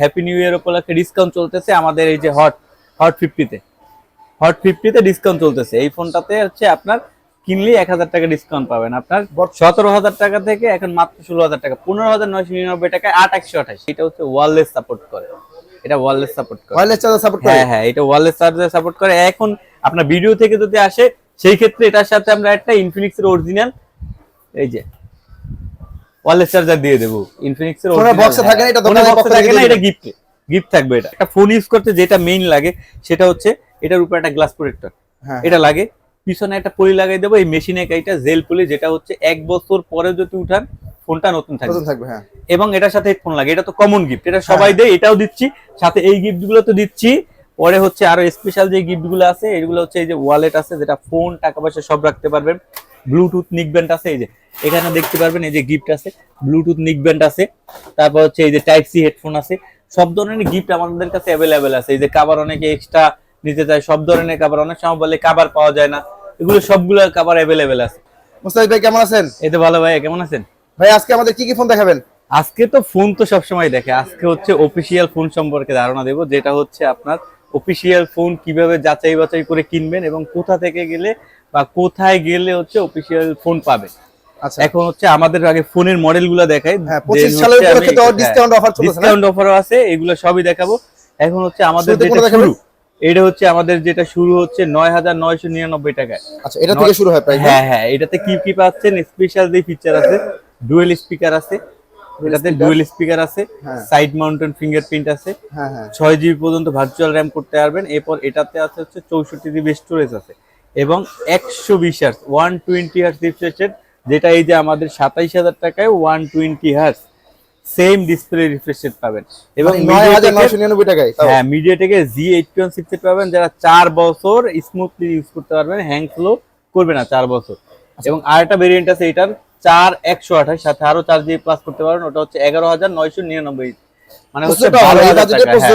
Happy new year উপলক্ষে discount চলতেছে আমাদের এই যে হট হট ফিফটিতে হট ফিফটিতে ডিসকাউন্ট চলতেছে। এই ফোনটাতে হচ্ছে আপনার কিনলে এক হাজার টাকা ডিসকাউন্ট পাবেন। আপনার সতেরো হাজার টাকা থেকে এখন মাত্র ষোলো হাজার টাকা। পনেরো হাজার নয়শো নিরানব্বই টাকায় আট একশো আঠাশ। এটা হচ্ছে ওয়ারলেস সাপোর্ট করে। এটা ওয়ারলেস সাপোর্ট করে। ওয়্যারলেস চার্জার সাপোর্ট করে? হ্যাঁ হ্যাঁ এটা ওয়ারলেস চার্জার সাপোর্ট করে। এখন আপনার ভিডিও থেকে যদি আসে সেই ক্ষেত্রে এটার সাথে আমরা একটা ইনফিনিক্স এর অরিজিনাল এই যে ওয়ারলেস চার্জার দিয়ে দেবো। ইনফিনিক্স এর ফোনের box থাকে না, এটা দোকানের বক্সে থাকে না এটা গিফট গিফট থাকবে এটা। একটা ফোন ইউজ করতে যেটা মেইন লাগে সেটা হচ্ছে এটার উপর একটা গ্লাস প্রোটেক্টর হ্যাঁ। এটা লাগে। পিছনে একটা পলি লাগাই দেবো এই মেশিনে এইটা জেল পলি যেটা হচ্ছে এক বছর পরে যদি উঠান ফোনটা নতুন থাকবে। নতুন থাকবে হ্যাঁ। এবং এটার সাথে হেডফোন লাগে এটা তো কমন গিফট এটা সবাই দেয় এটাও দিচ্ছি। সাথে এই গিফটগুলো তো দিচ্ছি। পরে হচ্ছে আরও স্পেশাল যে গিফটগুলো আছে এগুলো হচ্ছে এই যে ওয়ালেট আছে যেটা ফোন টাকা পয়সা সব রাখতে পারবেন। ব্লুটুথ নিক ব্যান্ড আছে এই যে এখানে দেখতে পারবেন এই যে গিফট আছে ব্লুটুথ নিক ব্যান্ড আছে তারপর হচ্ছে এই যে টাইপ সি হেডফোন আছে সব ধরনের গিফট আমাদের কাছে অ্যাভেলেবেল আছে এই যে কাবার অনেকে এক্সট্রা নিতে চায় সব ধরনের কাবার অনেক সময় বলে কাবার পাওয়া যায় না এগুলো সবগুলো কাবার অ্যাভেলেবেল আছে। মুস্তাফিজ ভাই কেমন আছেন? এতে ভালো ভাই কেমন আছেন? ভাই আজকে আমাদের কি কি ফোন দেখাবেন? আজকে তো ফোন তো সবসময় দেখে আজকে হচ্ছে অফিসিয়াল ফোন সম্পর্কে ধারণা দেব যেটা হচ্ছে আপনার অফিসিয়াল ফোন কীভাবে যাচাই বাছাই করে কিনবেন এবং কোথা থেকে গেলে বা কোথায় গেলে হচ্ছে অফিসিয়াল ফোন পাবে। আচ্ছা। এখন হচ্ছে আমাদের আগে ফোনের মডেলগুলো দেখাই। হ্যাঁ, 25 সালের না? ডিসকাউন্ট অফারও আছে এগুলো সবই দেখাবো। এখন হচ্ছে আমাদের যেটা শুরু এটা হচ্ছে আমাদের যেটা শুরু হচ্ছে নয় হাজার নয়শো নিরানব্বই টাকায়। আচ্ছা এটা থেকে শুরু হয় হ্যাঁ হ্যাঁ এটাতে কি কি পাচ্ছেন? স্পেশাল যে ফিচার আছে ডুয়েল স্পিকার আছে এটাতে ডুয়েল স্পিকার আছে হ্যাঁ। সাইড মাউন্টেন ফিঙ্গারপ্রিন্ট আছে হ্যাঁ হ্যাঁ। ছয় জিবি পর্যন্ত ভার্চুয়াল র্যাম করতে পারবেন। এরপর এটাতে আছে হচ্ছে চৌষট্টি জিবি স্টোরেজ আছে। এবং একশো বিশ hertz one twenty hertz refreshed যেটা এই যে আমাদের সাতাইশ হাজার টাকায় one twenty hertz same display refreshed পাবেন। এবং তাও। হ্যাঁ মিডিয়াটেকে জি এইটটি ওয়ান চিপসেট পাবেন যারা চার বছর স্মুথলি ইউজ করতে পারবেন হ্যাং স্লো করবে না চার বছর। আচ্ছা। এবং আরেকটা ভেরিয়েন্ট আছে এটার চার একশো আঠাশ সাথে আরও চার জিবি প্লাস করতে পারবেন ওটা হচ্ছে এগারো হাজার নয়শো নিরানব্বই। মানে হচ্ছে বারো হাজার হ্যাঁ।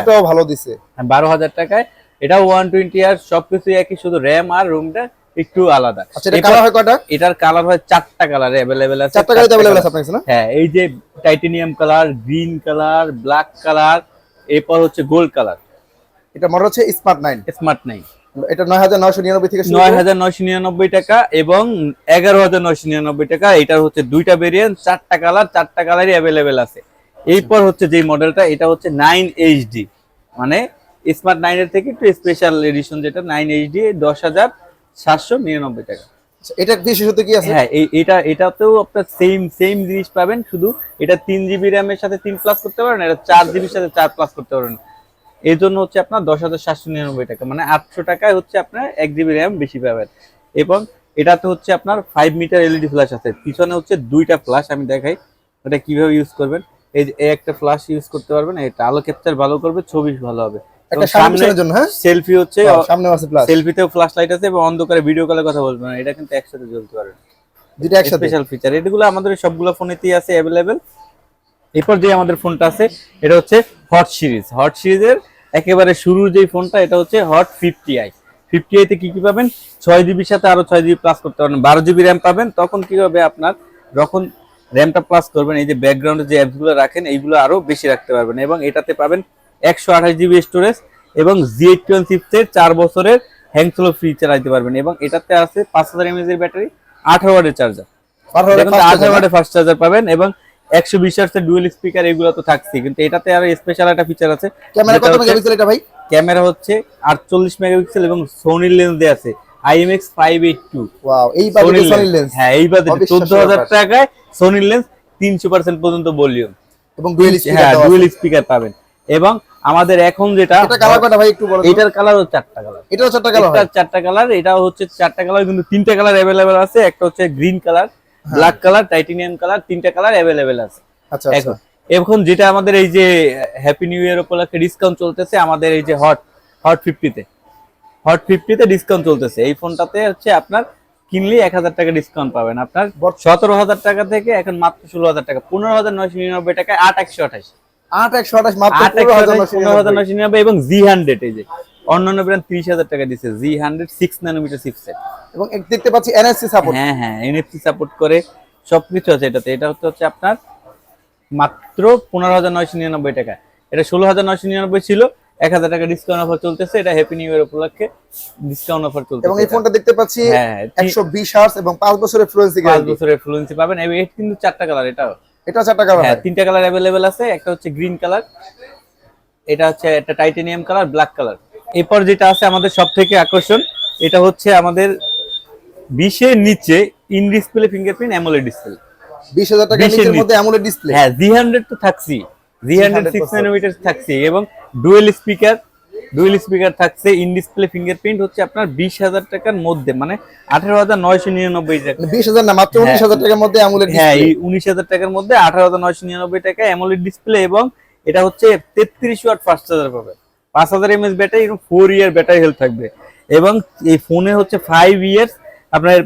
হ্যাঁ, বারো হাজার টাকায় এটা ওয়ান টোয়েন্টি আর সবকিছু একই শুধু র্যাম আর রুমটা একটু আলাদা। আচ্ছা এটা কালার হয় এটার কালার হয় চারটা কালার অ্যাভেলেবেল আছে চারটা গাড়িতে চারটা আছে আপনার হ্যাঁ এই যে titanium colour green colour black colour এরপর হচ্ছে গোল্ড কালার এটা মডেল হচ্ছে স্মার্ট নাইন স্মার্ট নাই এটা নয় হাজার নয়শো নিরানব্বই থেকে শুরু নয় করে- হাজার নয়শো নিরানব্বই টাকা এবং এগারো হাজার নয়শো নিরানব্বই টাকা এটার হচ্ছে দুইটা ভেরিয়েন্ট চারটা কালার চারটা কালারই অ্যাভেলেবেল আছে। এরপর হচ্ছে যে মডেলটা এটা হচ্ছে নাইন এইচডি মানে স্মার্ট নাইনের থেকে একটু স্পেশাল এডিশন যেটা নাইন এইচডি দশ হাজার সাতশো নিরানব্বই টাকা। আচ্ছা, এটা বিশেষত কি আছে? হ্যাঁ এই এটা এটাতেও আপনার সেম সেম জিনিস পাবেন শুধু এটা তিন জিবি র্যামের সাথে তিন প্লাস করতে পারেন এটা চার জিবির সাথে চার প্লাস করতে পারেন। এই জন্য হচ্ছে আপনার দশ হাজার সাতশো নিরানব্বই টাকা মানে আটশো টাকায় হচ্ছে আপনার এক জিবি র্যাম বেশি পাবেন। এবং এটাতে হচ্ছে আপনার ফাইভ মিটার এলইডি ফ্ল্যাশ আছে পিছনে হচ্ছে দুইটা ফ্ল্যাশ আমি দেখাই এটা কীভাবে ইউজ করবেন। এই যে একটা ফ্ল্যাশ ইউজ করতে পারবেন এটা আলো ক্যাপচার ভালো করবে ছবি ভালো হবে। একটা সামনে জন্য হ্যাঁ? সেলফি হচ্ছে সামনে আছে প্লাস সেলফিতেও ফ্ল্যাশ লাইট আছে এবং অন্ধকারে ভিডিও কলে কথা বলবেন এটা কিন্তু একসাথে জ্বলতে পারে। দুটো একসাথে? স্পেশাল ফিচার এগুলো আমাদের সবগুলো ফোনেতেই আছে অ্যাভেলেবেল এরপর যে আমাদের ফোনটা আছে এটা হচ্ছে হট সিরিজ হট সিরিজের একেবারে শুরুর যেই ফোনটা এটা হচ্ছে হট ফিফটি আই ফিফটি আইতে কি কি পাবেন? ছয় জিবির সাথে আরও ছয় জিবি প্লাস করতে পারবেন। বারো জিবি র্যাম পাবেন। তখন কি হবে আপনার? যখন র্যামটা প্লাস করবেন এই যে ব্যাকগ্রাউন্ডে যে অ্যাপসগুলো রাখেন এইগুলো আরও বেশি রাখতে পারবেন এবং এটাতে পাবেন একশো আঠাশ জিবি স্টোরেজ এবং জি এইট টোয়েন চিপসের চার বছরের হ্যাং স্লো ফ্রি চালাইতে পারবেন এবং এটাতে আছে পাঁচ হাজার এমএজ এর ব্যাটারি আঠারো ওয়ার্ডের চার্জার আঠারো ওয়াটের ফাস্ট চার্জার পাবেন এবং একশো বিশ হার্সের ডুয়েল স্পিকার এগুলো তো থাকছে কিন্তু এটাতে আরও স্পেশাল একটা ফিচার আছে ক্যামেরা কত হচ্ছে- মেগাপিক্সেল এটা ভাই? ক্যামেরা হচ্ছে আটচল্লিশ মেগাপিক্সেল এবং সোনির লেন্স দেওয়া আছে এইট টু ওয়াও এই বাজেটে সনি লেন্স হ্যাঁ এই বাজেটে অবিশ্বাস্য চোদ্দ হাজার ব্যাপার। টাকায় সোনির লেন্স তিনশো পার্সেন্ট পর্যন্ত ভলিউম এবং ডুয়েল হ্যাঁ স্পিকার ডুয়েল স্পিকার পাবেন। এবং আমাদের এখন যেটা কালার কয়টা ভাই একটু বলো এটার কালার হচ্ছে চারটা কালার এটাও চারটা কালার চারটা কালার এটা হচ্ছে চারটা কালার কিন্তু তিনটা কালার অ্যাভেলেবেল আছে। একটা হচ্ছে green colour black colour titanium colour তিনটা কালার অ্যাভেলেবেল আছে। আচ্ছা আচ্ছা। এখন এখন যেটা আমাদের এই যে হ্যাপি নিউ ইয়ার উপলক্ষে ডিসকাউন্ট চলতেছে আমাদের এই যে হট হট ফিফটিতে হট ফিফটিতে ডিসকাউন্ট চলতেছে। এই ফোনটাতে হচ্ছে আপনার কিনলে এক হাজার টাকা ডিসকাউন্ট পাবেন। আপনার সতেরো হাজার টাকা থেকে এখন মাত্র ষোলো হাজার টাকা পনেরো হাজার নয়শো নিরানব্বই টাকায় আট একশো আঠাশ। পনেরো হাজার নয়শো নিরানব্বই। এবং জি হান্ড্রেড এই যে। অন্যান্য ব্র্যান্ড তিরিশ হাজার টাকা দিচ্ছে জি হান্ড্রেড সিক্স নানোমিটার সিক্সেট এবং দেখতে পাচ্ছি এনএসসি সাপোর্ট হ্যাঁ হ্যাঁ এনএফসি সাপোর্ট করে সবকিছু আছে এটাতে। এটা হচ্ছে হচ্ছে আপনার মাত্র পনেরো হাজার নয়শো নিরানব্বই টাকা। এটা ষোলো হাজার নয়শো নিরানব্বই ছিল। এক হাজার টাকা ডিসকাউন্ট অফার চলতেছে। এটা হ্যাপি নিউ ইয়ার উপলক্ষে ডিসকাউন্ট অফার এবং এই ফোনটা দেখতে পাচ্ছি হ্যাঁ, একশো বিশ হার্স এবং পাঁচ বছরের ফ্লুয়েন্সি পাঁচ বছরের ফ্লুয়েন্সি পাবেন। কিন্তু চারটা কালার এটাও। এটা চার কালার হ্যাঁ তিনটা কালার অ্যাভেলেবেল আছে একটা হচ্ছে গ্রিন কালার এটা হচ্ছে একটা টাইটেনিয়াম কালার ব্ল্যাক কালার এরপর যেটা আছে আমাদের সব থেকে আকর্ষণ এটা হচ্ছে আমাদের বিশের নিচে in display fingerprint AMOLED display বিশ হাজার টাকা নিচের নিচে। মধ্যে অ্যামোলেড ডিসপ্লে হ্যাঁ জি হান্ড্রেড তো থাকছি জি হান্ড্রেড সিক্স 100% থাকছে এবং ডুয়েল স্পিকার ডুয়েল স্পিকার থাকছে ইন ডিসপ্লে ফিঙ্গারপ্রিন্ট হচ্ছে আপনার বিশ হাজার টাকার মধ্যে মানে আঠারো হাজার নয়শো নিরানব্বই টাকা। বিশ হাজার না মাত্র উনিশ হাজার টাকার মধ্যে অ্যামোলেড হ্যাঁ এই উনিশ হাজার টাকার মধ্যে আঠারো হাজার নয়শো নিরানব্বই টাকা অ্যামোলেড ডিসপ্লে এবং এটা হচ্ছে তেত্রিশ ওয়াট ফাস্ট চার্জার পাবে। পাঁচ হাজার এমএস ব্যাটারি এবং ফোর ইয়ার ব্যাটারি হেলথ থাকবে। এবং এই ফোনে হচ্ছে ফাইভ ইয়ার্স আপনার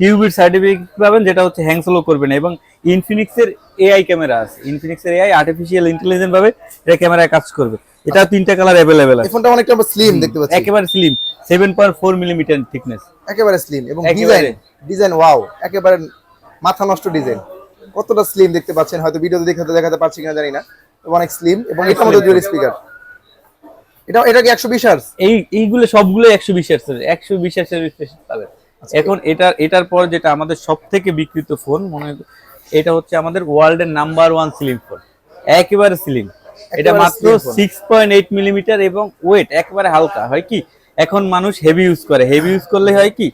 কিউবিট সার্টিফিকেট পাবেন যেটা হচ্ছে হ্যাংসেলও করবে না। এবং ইনফিনিক্সের এআই ক্যামেরা আছে। ইনফিনিক্সের এআই আর্টিফিশিয়াল ইন্টেলিজেন্স ভাবে এটা ক্যামেরায় কাজ করবে। এটা তিনটা কালার এই আছে। ফোনটা অনেকটা স্লিম দেখতে পাচ্ছি। একেবারে slim seven point four millimeter thickness একেবারে স্লিম এবং ডিজাইন ডিজাইন ওয়াও একেবারে মাথা নষ্ট ডিজাইন কতটা স্লিম দেখতে পাচ্ছেন? হয়তো ভিডিওতে দেখাতে দেখাতে পারছি কিনা জানি না অনেক স্লিম এবং এটার মধ্যে ডুয়াল স্পিকার এটা এটা কি একশো বিশ হার্স এই এইগুলো সবগুলো একশো বিশ এর একশো বিশ এর পাবেন এখন এটা এটার পর যেটা আমাদের সব থেকে বিক্রিত ফোন মনে হয় এটা হচ্ছে আমাদের ওয়ার্ল্ডের নাম্বার ওয়ান স্লিম ফোন একেবারে স্লিম এটা মাত্র slim phone। Six point eight millimeter এবং ওয়েট একেবারে হালকা। হয় কি? এখন মানুষ হেভি ইউজ করে। হেভি ইউজ করলে হয় কি?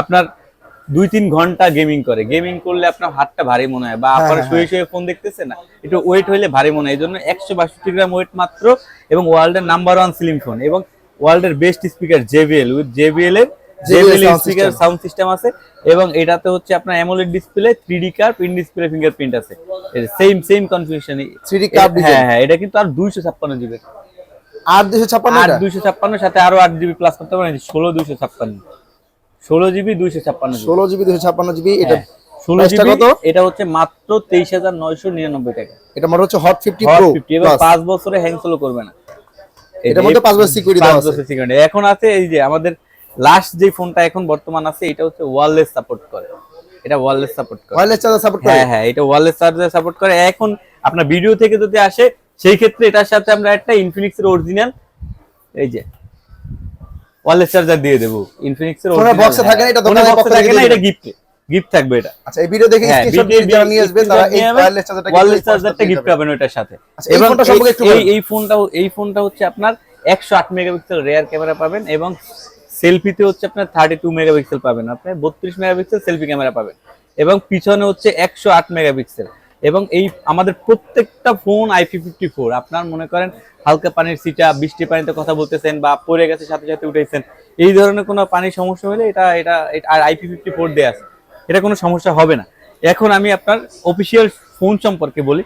আপনার দুই তিন ঘণ্টা গেমিং করে। গেমিং করলে আপনার হাতটা ভারী মনে হয় বা আপনার হ্যাঁ, শুয়ে শুয়ে ফোন দেখতেছে না? একটু ওয়েট হইলে ভারী মনে হয়। এই জন্য একশো বাষট্টি গ্রাম ওয়েট মাত্র এবং ওয়ার্ল্ডের নাম্বার ওয়ান স্লিম ফোন এবং ওয়ার্ল্ডের best speaker JBL with JBL এর সাউন্ড সিস্টেম আছে এবং এটাতে হচ্ছে আপনার AMOLED display three D curve in display fingerprint আছে। Same same confusion 3D curve design। হ্যাঁ হ্যাঁ এটা কিন্তু আর দুইশো ছাপ্পান্ন জিবি আট দুশো ছাপ্পান্ন আট দুইশো ছাপ্পান্ন সাথে আরও আট জিবি প্লাস করতে পারেন ষোলো দুইশো ছাপ্পান্ন। ষোলো জিবি দুইশো ছাপ্পান্ন জিবি ষোলো জিবি এটা ষোলো price-টা জিবি কত? এটা হচ্ছে মাত্র তেইশ হাজার নয়শো নিরানব্বই টাকা। এটা মনে হচ্ছে হট ফিফটি Hot প্রো 50 এবং পাঁচ বছরে হ্যাংসেলও করবে না। এটার মধ্যে পাঁচ বছর security দেওয়া পাঁচ আছে। এখন আছে এই যে আমাদের লাস্ট যে ফোনটা এখন বর্তমান আছে এটা হচ্ছে ওয়্যারলেস সাপোর্ট করে। এটা ওয়্যারলেস সাপোর্ট করে। ওয়্যারলেস চার্জার সাপোর্ট করে? হ্যাঁ হ্যাঁ এটা ওয়্যারলেস চার্জার সাপোর্ট করে। এখন আপনার ভিডিও থেকে যদি আসে সেই ক্ষেত্রে এটার সাথে আমরা একটা ইনফিনিক্স এর অরিজিনাল এই যে ওয়্যারলেস চার্জার দিয়ে দেবো। ইনফিনিক্স এর box এ থাকে না, এটা দোকানের পক্ষ থেকে থাকে না এটা গিফট গিফট থাকবে এটা। আচ্ছা এই ভিডিও দেখে হ্যাঁ, স্ক্রিনশট যারা দিয়ে নিয়ে আসবে তারা এই ওয়্যারলেস চার্জারটা ওয়্যারলেস চার্জারটা গিফট পাবেন ওইটার সাথে। আচ্ছা, এই এবং ফোনটা সম্পর্কে একটু এই- ফোনটা এই ফোনটা হচ্ছে আপনার একশো আট মেগাপিক্সেল রেয়ার ক্যামেরা পাবেন এবং সেলফিতে হচ্ছে আপনার থার্টি টু মেগাপিক্সেল পাবেন। আপনার বত্রিশ মেগাপিক্সেল সেলফি ক্যামেরা পাবেন। এবং পিছনে হচ্ছে একশো আট মেগাপিক্সেল এবং এই আমাদের প্রত্যেকটা ফোন আইপি ফিফটি ফোর আপনার মনে করেন, হালকা পানির সিটা বৃষ্টি পানিতে কথা বলতেছেন বা পড়ে গেছে, সাথে সাথে উঠেছেন। এই ধরনের কোনো পানির সমস্যা হলে এটা এটা, এটা- আর আইপি ফিফটি ফোর দেওয়া আছে। এটা কোনো সমস্যা হবে না। এখন আমি আপনার অফিসিয়াল ফোন সম্পর্কে বলি।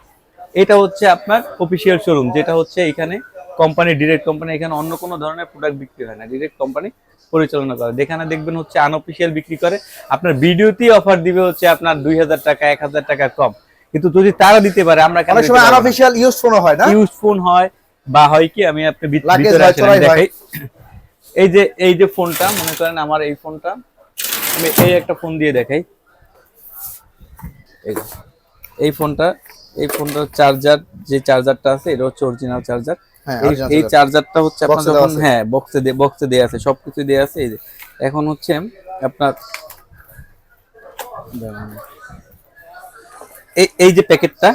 এটা হচ্ছে আপনার অফিসিয়াল শোরুম যেটা হচ্ছে এখানে কোম্পানি ডিরেক্ট কোম্পানি এখানে অন্য কোনো ধরনের প্রোডাক্ট বিক্রি হয় না। ডিরেক্ট কোম্পানি পরিচালনা করে। যেখানে দেখবেন হচ্ছে আনঅফিসিয়াল বিক্রি করে। আপনার ভিডিওতেই অফার দিবে হচ্ছে আপনার দুই হাজার টাকা এক হাজার টাকা কম। কিন্তু যদি তারা দিতে পারে আমরা কেন অনেক সময় আনঅফিশিয়াল ইউজ ফোনও হয় না? ইউজ ফোন হয় বা হয় কি আমি আপনি ভিতরে। দেখাই। এই যে এই যে ফোনটা মনে করেন আমার এই ফোনটা আমি এই একটা ফোন দিয়ে দেখাই। এই ফোনটা এই ফোনটার চার্জার যে চার্জারটা আছে এটা হচ্ছে অরিজিনাল চার্জার এই original এই চার্জারটা হচ্ছে আপনার যখন হ্যাঁ বক্সে বক্সে দেওয়া আছে সবকিছু দেওয়া আছে এই যে। এখন হচ্ছে আপনার এই এই যে প্যাকেটটা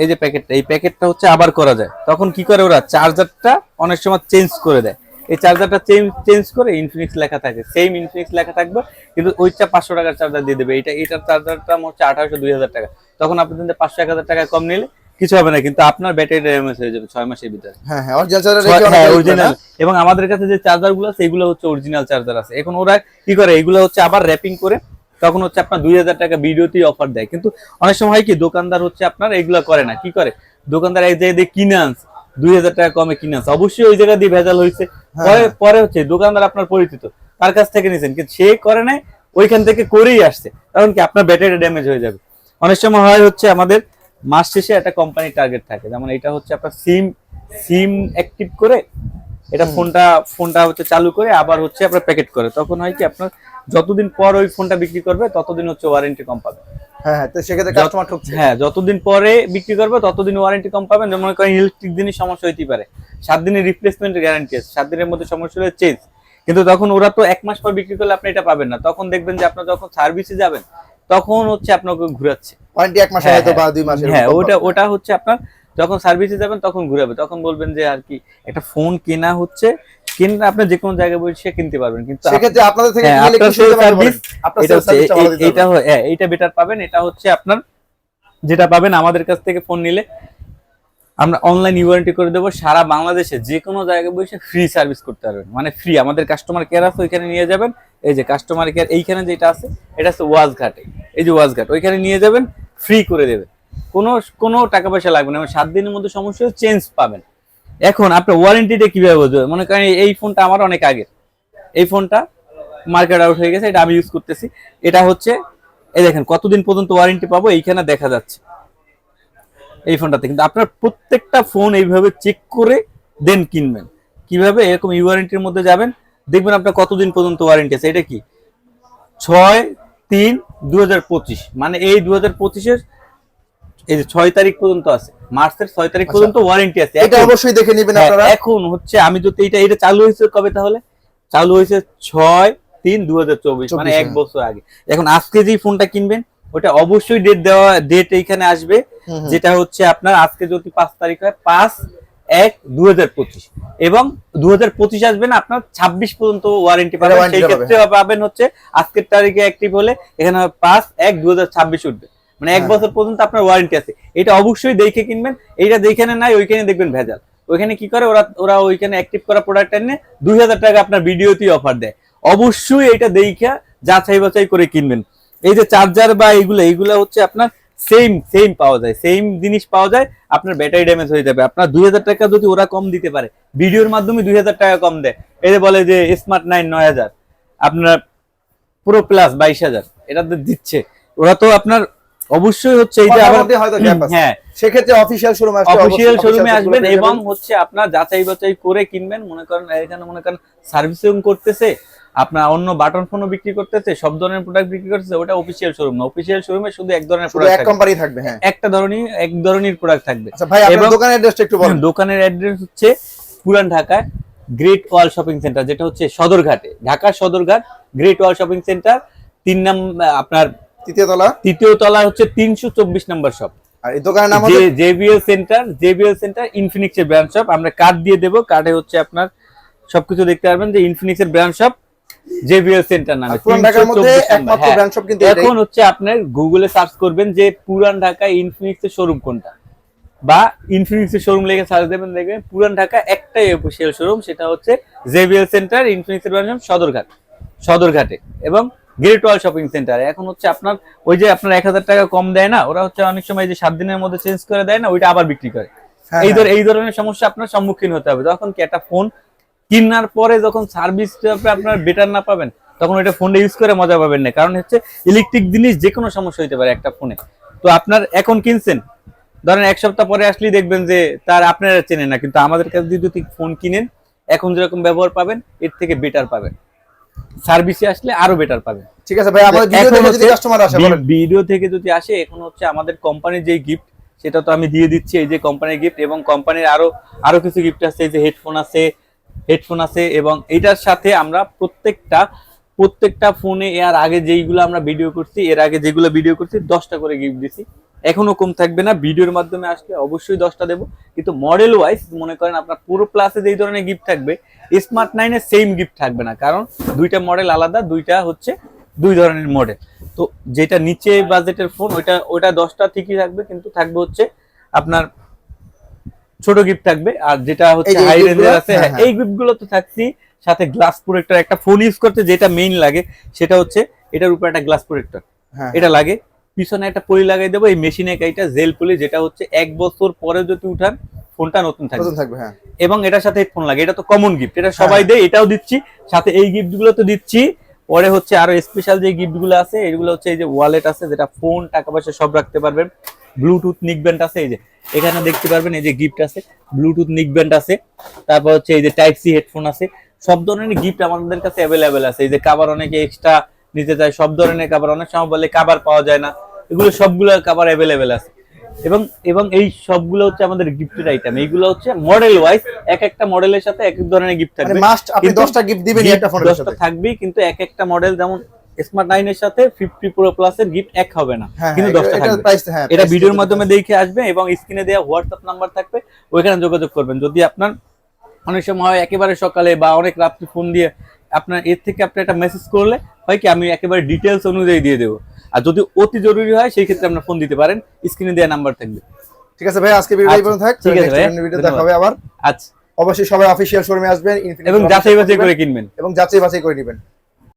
এই যে প্যাকেটটা এই প্যাকেটটা হচ্ছে আবার করা যায়। তখন কি করে ওরা? চার্জারটা অনেক সময় চেঞ্জ করে দেয়। এই চার্জারটা চেঞ্জ চেঞ্জ করে ইনফিনিক্স লেখা থাকে। সেম ইনফিনিক্স লেখা থাকবে কিন্তু ওইটা পাঁচশো টাকার চার্জার দিয়ে দেবে। এটা এটার চার্জারটা হচ্ছে আঠারোশো দুই হাজার টাকা। তখন আপনি পাঁচশো এক হাজার টাকা কম নিলে কিছু হবে না কিন্তু আপনার ব্যাটারি ড্যামেজ হয়ে যাবে ছয় মাসের ভিতরে। হ্যাঁ হ্যাঁ অরিজিনাল চার্জার হ্যাঁ অরিজিনাল এবং আমাদের কাছে যে চার্জারগুলো আছে এগুলো হচ্ছে অরিজিনাল চার্জার আছে। এখন ওরা কি করে এগুলো হচ্ছে আবার র্যাপিং করে তখন হচ্ছে আপনার দুই হাজার টাকা ভিডিওতেই অফার দেয়। কিন্তু অনেক সময় কি দোকানদার হচ্ছে আপনার এগুলো করে না। কি করে? দোকানদার এক জায়গায় দিয়ে কিনে আনছে দুই হাজার টাকা কমে কিনে আনছে। অবশ্যই ওই জায়গা দিয়ে ভেজাল হয়েছে। পরে পরে হচ্ছে দোকানদার আপনার পরিচিত তার কাছ থেকে নিয়েছেন কিন্তু সে করে নাই ওইখান থেকে করেই আসছে। কারণ কি আপনার ব্যাটারি ড্যামেজ হয়ে যাবে। অনেক সময় হয় হচ্ছে আমাদের মাস শেষে একটা কোম্পানি টার্গেট থাকে। যেমন এটা হচ্ছে আপনার সিম সিম অ্যাক্টিভ করে এটা ফোনটা ফোনটা হচ্ছে চালু করে আবার হচ্ছে আপনার প্যাকেট করে। তখন হয় কি আপনার যতদিন পর ওই ফোনটা বিক্রি করবে ততদিন হচ্ছে ওয়ারেন্টি কম পাবে। হ্যাঁ হ্যাঁ তো সেক্ষেত্রে কাস্টমার ঠকছে। হ্যাঁ যতদিন পরে বিক্রি করবে ততদিন ওয়ারেন্টি কম পাবেন মনে করেন ইলেকট্রিক দিনই সমস্যা হইতে পারে। সাত দিনের রিপ্লেসমেন্টের গ্যারান্টি আছে। সাত দিনের মধ্যে সমস্যা হলে চেঞ্জ কিন্তু তখন ওরা তো এক মাস পর বিক্রি করলে আপনি এটা পাবেন না। তখন দেখবেন যে আপনার যখন সার্ভিসে যাবেন তখন হচ্ছে আপনাকে ঘুরাচ্ছে। ওয়ারেন্টি এক মাসে হ্যাঁ, হয়তো বা হ্যাঁ। দুই হ্যাঁ ওটা ওটা হচ্ছে আপনার যখন সার্ভিসে যাবেন তখন ঘুরাবে। তখন বলবেন যে আর কি একটা ফোন কেনা হচ্ছে কিনলে আপনি যে কোনো জায়গায় বসে কিনতে পারবেন। কিন্তু সেক্ষেত্রে আপনাদের থেকে এটা। হয়- এইটা বেটার পাবেন। এটা হচ্ছে আপনার যেটা পাবেন আমাদের কাছ থেকে ফোন নিলে। আমরা অনলাইন ওয়ারেন্টি করে দেবো সারা বাংলাদেশে যে কোনো জায়গায় বসে ফ্রি সার্ভিস করতে পারবেন। মানে ফ্রি আমাদের কাস্টমার কেয়ার আছে ওইখানে নিয়ে যাবেন। এই যে কাস্টমার কেয়ার এইখানে যেটা আছে, এটা হচ্ছে ওয়াজ ঘাটে। এই যে ওয়াজ ঘাট, ওইখানে নিয়ে যাবেন ফ্রি করে দেবেন। কোনো কোনো টাকা পয়সা লাগবে না সাত দিনের মধ্যে সমস্যা চেঞ্জ পাবেন। এখন আপনার ওয়ারেন্টিটা কীভাবে বুঝবেন? মনে করেন এই ফোনটা আমার অনেক আগের। এই ফোনটা মার্কেট আউট হয়ে গেছে, এটা আমি ইউজ করতেছি। এটা হচ্ছে, এই দেখেন, কতদিন পর্যন্ত ওয়ারেন্টি পাবো, এইখানে দেখা যাচ্ছে। এই ফোনটাতে কিন্তু আপনার প্রত্যেকটা ফোন এইভাবে চেক করে দেন কিনবেন। কীভাবে এরকম ওয়ারেন্টির মধ্যে যাবেন? দেখবেন আপনার কতদিন পর্যন্ত ওয়ারেন্টি আছে? এটা কি? ছয় তিন দু মানে এই দু হাজার পঁচিশের এই যে ছয় তারিখ পর্যন্ত আছে মার্চের ছয় তারিখ পর্যন্ত ওয়ারেন্টি আছে। এটা অবশ্যই দেখে নেবেন হ্যাঁ, আপনারা। এখন হচ্ছে আমি যদি এটা এটা চালু হয়েছে কবে তাহলে? চালু হয়েছে ছয় তিন দু হাজার চব্বিশ মানে এক বছর আগে। এখন আজকে যে ফোনটা কিনবেন ওটা অবশ্যই ডেট দেওয়া ডেট এইখানে আসবে। যেটা হচ্ছে আপনার আজকে যদি পাঁচ তারিখ হয় পাঁচ এক দু হাজার পঁচিশ। এবং দু হাজার পঁচিশ আসবে না আপনার ছাব্বিশ পর্যন্ত ওয়ারেন্টি পাবেন। সেই ক্ষেত্রে পাবেন হচ্ছে আজকের তারিখে অ্যাক্টিভ হলে এখানে পাঁচ এক দু উঠবে। মানে এক হ্যাঁ। বছর পর্যন্ত আপনার ওয়ারেন্টি আছে। এটা অবশ্যই দেখে কিনবেন। এইটা যেখানে নাই ওইখানে দেখবেন ভেজাল। ওইখানে কি করে? ওরা ওরা ওইখানে অ্যাক্টিভ করা প্রোডাক্ট এনে দুই হাজার টাকা আপনার ভিডিওতেই অফার দেয়। অবশ্যই এটা দেখা যাচাই বাছাই করে কিনবেন। এই যে চার্জার বা এইগুলো এইগুলো হচ্ছে আপনার সেম সেম পাওয়া যায় সেম জিনিস পাওয়া যায় আপনার ব্যাটারি ড্যামেজ হয়ে যাবে। আপনার দুই হাজার টাকা যদি ওরা কম দিতে পারে ভিডিওর মাধ্যমে দুই হাজার টাকা কম দেয়। যে বলে যে স্মার্ট নাইন নয় হাজার আপনার প্রো প্লাস বাইশ হাজার এটা তো দিচ্ছে। ওরা তো আপনার অবশ্যই হচ্ছে এই যে হ্যাঁ। সেক্ষেত্রে অফিসিয়াল শোরুমে আসলে অফিসিয়াল শোরুমে আসবেন এবং হচ্ছে আপনার যাচাই বাছাই করে কিনবেন। মনে করেন এখানে মনে করেন সার্ভিসিং করতেছে। আপনার অন্য বাটন ফোনও বিক্রি করতেছে সব ধরনের প্রোডাক্ট বিক্রি করতেছে ওটা অফিসিয়াল শোরুম না। অফিসিয়াল শোরুমে শুধু এক ধরনের প্রোডাক্ট এক কোম্পানি থাকবে হ্যাঁ। একটা ধরনের এক ধরনের প্রোডাক্ট থাকবে। আচ্ছা ভাই আপনার দোকানের অ্যাড্রেসটা একটু বলুন। দোকানের অ্যাড্রেস হচ্ছে পুরান ঢাকায় গ্রেট ওয়াল শপিং সেন্টার যেটা হচ্ছে সদরঘাটে। ঢাকার Sadarghat great wall shopping centre তিন নাম্বার আপনার তৃতীয় তলা? তৃতীয় তলা হচ্ছে তিনশো চব্বিশ নম্বর শপ আর এই দোকানের নাম হচ্ছে? JBL centre JBL centre Infinix এর ব্র্যান্ড শপ আমরা কার্ড দিয়ে দেবো। কার্ডে হচ্ছে আপনার সবকিছু দেখতে পারবেন যে ইনফিনিক্স এর ব্র্যান্ড শপ জেবিএল সেন্টার নামে পুরান ঢাকার মধ্যে একমাত্র হ্যাঁ। ব্র্যান্ড শপ কিন্তু এখন হচ্ছে আপনার গুগলে সার্চ করবেন যে পুরান ঢাকা ইনফিনিক্স এর শোরুম কোনটা বা ইনফিনিক্স এর শোরুম লিখে সার্চ দেবেন দেখবেন পুরান ঢাকা একটাই অফিসিয়াল শোরুম সেটা হচ্ছে জেবিএল সেন্টার ইনফিনিক্স এর ব্র্যান্ড সদরঘাট সদরঘাটে এবং গ্রেট ওয়াল শপিং সেন্টার এখন হচ্ছে আপনার ওই যে আপনার এক হাজার টাকা কম দেয় না ওরা হচ্ছে অনেক সময় যে সাত দিনের মধ্যে চেঞ্জ করে দেয় না ওইটা আবার বিক্রি করে হ্যাঁ, এই হ্যাঁ। ধর এই ধরনের সমস্যা আপনার সম্মুখীন হতে হবে যখন কি একটা ফোন কেনার পরে যখন সার্ভিস আপনার বেটার না পাবেন তখন ওইটা ফোনটা ইউজ করে মজা পাবেন না। কারণ হচ্ছে ইলেকট্রিক জিনিস যে কোনো সমস্যা হতে পারে একটা ফোনে তো আপনার এখন কিনছেন ধরেন এক সপ্তাহ পরে আসলেই দেখবেন যে তার আপনারা চেনেন না কিন্তু আমাদের কাছে যদি ফোন কিনেন এখন যেরকম ব্যবহার পাবেন এর থেকে বেটার পাবেন। সার্ভিসে আসলে আরও বেটার পাবেন। ঠিক আছে ভাই আমাদের ভিডিও দেখে যদি কাস্টমার আসে বলেন। ভিডিও থেকে যদি আসে এখন হচ্ছে আমাদের কোম্পানির যে গিফট সেটা তো আমি দিয়ে দিচ্ছি এই যে কোম্পানির গিফট এবং কোম্পানির আরও আরও কিছু গিফট আছে এই যে হেডফোন আছে হেডফোন আছে এবং এটার সাথে আমরা প্রত্যেকটা প্রত্যেকটা ফোনে এর আগে যেইগুলো আমরা ভিডিও করছি, এর আগে যেগুলো ভিডিও করছি, দশটা করে গিফট দিছি। এখনও কম থাকবে না ভিডিওর মাধ্যমে আসলে অবশ্যই দশটা দেবো। কিন্তু মডেল ওয়াইজ মনে করেন আপনার পুরো প্লাসে যেই ধরনের গিফট থাকবে স্মার্ট নাইনের সেম গিফট থাকবে না। কারণ দুইটা মডেল আলাদা, দুইটা হচ্ছে দুই ধরনের মডেল তো যেটা নিচে বাজেটের ফোন ওইটা ওইটা দশটা ঠিকই থাকবে, কিন্তু থাকবে হচ্ছে আপনার ছোট গিফট থাকবে। আর যেটা হচ্ছে হাই রেঞ্জের আছে হ্যাঁ, হ্যাঁ। এই গিফটগুলো তো থাকছি। সাথে গ্লাস প্রোটেক্টর একটা ফোন ইউজ করতে যেটা মেইন লাগে সেটা হচ্ছে এটার উপর একটা গ্লাস প্রোটেক্টর হ্যাঁ এটা লাগে। পিছনে একটা পলি লাগাই দেবো এই মেশিনে এটা জেল পলি যেটা হচ্ছে এক বছর পরে যদি উঠান ফোনটা নতুন থাকবে। হ্যাঁ। এবং এটার সাথে ফোন লাগে এটা তো কমন গিফট এটা সবাই দেয় এটাও দিচ্ছি। সাথে এই গিফটগুলো তো দিচ্ছি। পরে হচ্ছে আরও স্পেশাল যে গিফটগুলো আছে এগুলো হচ্ছে এই যে ওয়ালেট আছে যেটা ফোন টাকা পয়সা সব রাখতে পারবেন। ব্লুটুথ নিক ব্যান্ড আছে এই যে এখানে দেখতে পারবেন এই যে গিফট আছে ব্লুটুথ নিক ব্যান্ড আছে তারপর হচ্ছে এই যে টাইপ সি হেডফোন আছে সব ধরনের গিফট আমাদের কাছে অ্যাভেলেবেল আছে এই যে কাবার অনেকে এক্সট্রা নিতে চায় সব ধরনের কাবার অনেক সময় বলে কাবার পাওয়া যায় না এগুলো সবগুলো কাভার অ্যাভেলেবেল আছে এবং এবং এই সবগুলো হচ্ছে আমাদের গিফটের আইটেম এইগুলো হচ্ছে মডেল ওয়াইজ এক একটা মডেলের সাথে এক এক ধরনের গিফট থাকবে মাস্ট আপনি 10টা গিফট দিবেন একটা ফোনের সাথে। থাকবেই কিন্তু এক একটা মডেল যেমন স্মার্ট নাইন এর সাথে ফিফটি প্রো প্লাস এর গিফট এক হবে না। হ্যাঁ কিন্তু হ্যাঁ, দশটা এটা প্রাইস হ্যাঁ এটা ভিডিওর মাধ্যমে দেখে আসবে এবং স্ক্রিনে দেওয়া হোয়াটসঅ্যাপ নাম্বার থাকবে ওইখানে যোগাযোগ করবেন। যদি আপনার অনেক সময় হয় একেবারে সকালে বা অনেক রাত্রি ফোন দিয়ে আপনার এর থেকে আপনি একটা মেসেজ করলে হয় কি আমি একেবারে ডিটেলস অনুযায়ী দিয়ে দেবো। আর যদি অতি জরুরি হয় সেই ক্ষেত্রে আপনার ফোন দিতে পারেন স্ক্রিনে দেওয়া নাম্বার থাকবে। ঠিক আছে ভাই আজকে ভিডিও এই আচ্ছা, পর্যন্ত থাক। ঠিক আছে ভাই, ভিডিও দেখা হবে আবার। আচ্ছা। অবশ্যই সবাই অফিসিয়াল শোরুমে আসবেন এবং যাচাই বাছাই করে কিনবেন। এবং যাচাই বাছাই করে নেবেন।